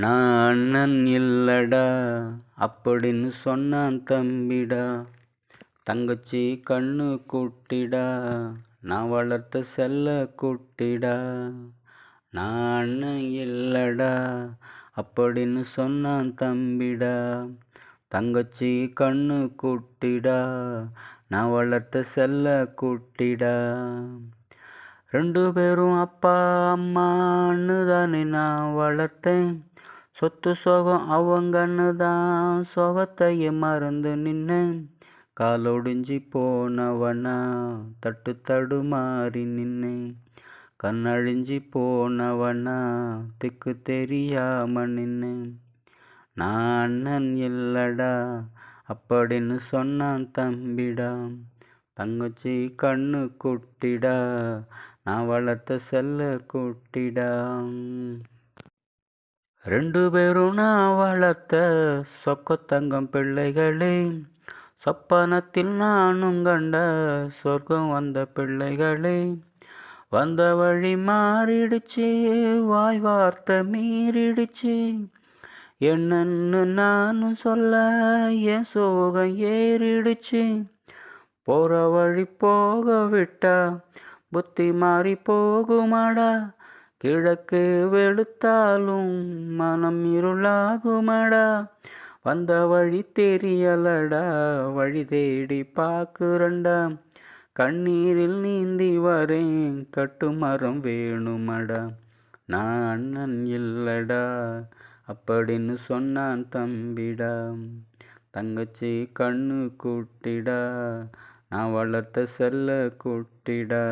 நான் அண்ணன் இல்லடா அப்படின்னு சொன்னான் தம்பிடா. தங்கச்சி கண்ணு குட்டிடா. நான் வளர்த்த செல்ல குட்டிடா. நான் அண்ணன் இல்லடா அப்படின்னு சொன்னான் தம்பிடா. தங்கச்சி கண்ணு குட்டிடா. நான் வளர்த்த செல்ல குட்டிடா. ரெண்டு பேரும் அப்பா அம்மான்னு தானே நான் வளர்த்தேன். சொத்து சோகம் அவங்கன்னு தான் சோகத்தையே மறந்து நின்னேன் காலொடிஞ்சி போனவனா தட்டு தடுமாறி நின்னேன் கண்ணழிஞ்சி போனவனா திக்கு தெரியாம நின்னேன் நான் அண்ணன் இல்லடா அப்படின்னு சொன்னான் தம்பிடா. தங்கச்சி கண்ணு குட்டிடா நான் வளர்த்த செல்ல குட்டிடா. ரெண்டு பேரும் நான் வளர்த்த சொக்கத்தங்கம் பிள்ளைகளே சொப்பனத்தில் நானும் கண்ட சொர்க்கம் வந்த பிள்ளைகளே வந்த வழி மாறிடுச்சு வாய் வார்த்தை மீறிடுச்சு. என்னன்னு நானும் சொல்ல என் சோகம் ஏறிடுச்சு. போகிற வழி போக விட்டா புத்தி மாறி போகுமாடா. கிழக்கு வெளுத்தாலும் மனம் இருளாகுமடா. வந்த வழி தெரியலடா வழி தேடி பார்க்குறண்டா. கண்ணீரில் நீந்தி வரேன் கட்டுமரம் வேணுமடா. நான் அண்ணன் இல்லடா அப்படின்னு சொன்னான் தம்பிடா. தங்கச்சி கண்ணு கூட்டிடா நான் வளர்த்த செல்ல கூட்டிடா.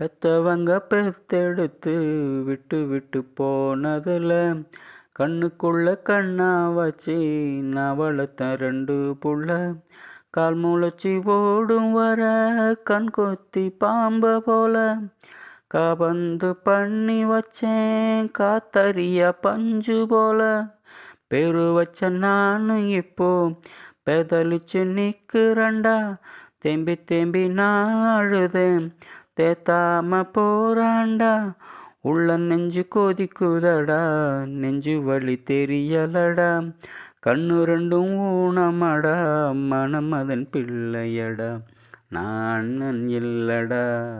பெத்தவங்க பெத்தெடுத்து விட்டு விட்டு போனதில் கண்ணுக்குள்ள கண்ணா வச்சு நான் வளர்த்த ரெண்டு புள்ள. கால் முளைச்சி ஓடும் வர கண் கொத்தி பாம்ப போல. காபந்து பண்ணி வச்சேன் காத்தறிய பஞ்சு போல. பெரு வச்ச நானும் இப்போ பெதலிச்சு நிற்கிறண்டா தேம்பி தேம்பி நான் அழுதேன். தேத்தாம போறாண்டா. உள்ள நெஞ்சு கொதிக்குதடா. நெஞ்சு வழி தெரியலடா. கண்ணு ரெண்டும் ஊனமடா. மனம் அதன் பிள்ளையடா. நான் அண்ணன் இல்லடா.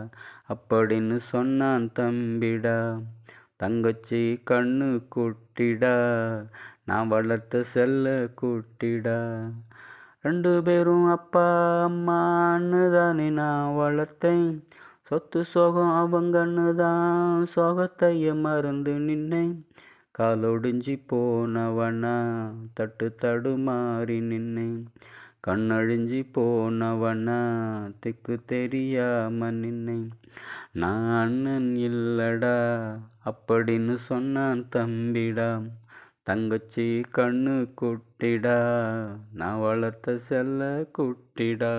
அப்படின்னு சொன்னான் தம்பிடா. தங்கச்சி கண்ணு குட்டிடா. நான் வளர்த்த செல்ல குட்டிடா. ரெண்டு பேரும் அப்பா அம்மான்னு தானே நான் வளர்த்தேன். சொத்து சோகம் அவங்கன்னு தான் சோகத்தைய மறந்து நின்னேன். காலொடிஞ்சி போனவனா தட்டு தடுமாறி நின்னேன். கண்ணழிஞ்சி போனவனா திக்கு தெரியாம நின்னேன். நான் அண்ணன் இல்லடா அப்படின்னு சொன்னான் தம்பிடா. தங்கச்சி கண்ணு குட்டிடா நான் வளர்த்த செல்ல குட்டிடா.